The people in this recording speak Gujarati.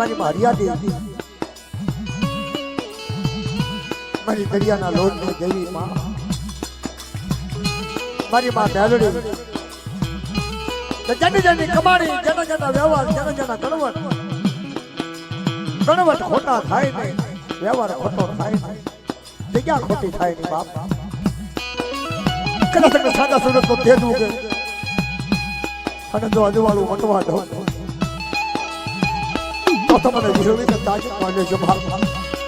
મારી દેવી મારી દરિયાના લોટની દેવી માં. મારી માં મેલડી. જેની જેની કમાણી, જેના જેના વ્યવહાર, જેના જેના કણવટ કણવટ ખોટા થાય ને વ્યવહાર ખોટો થાય ને જગ્યા ખોટી થાય ને બાપ. કદાચ સાદા સુરત તો તેજવું કે અને જો અજવાળું વટવા દો. તો તમને વિરોધી તાજ માંડે છે. બાપ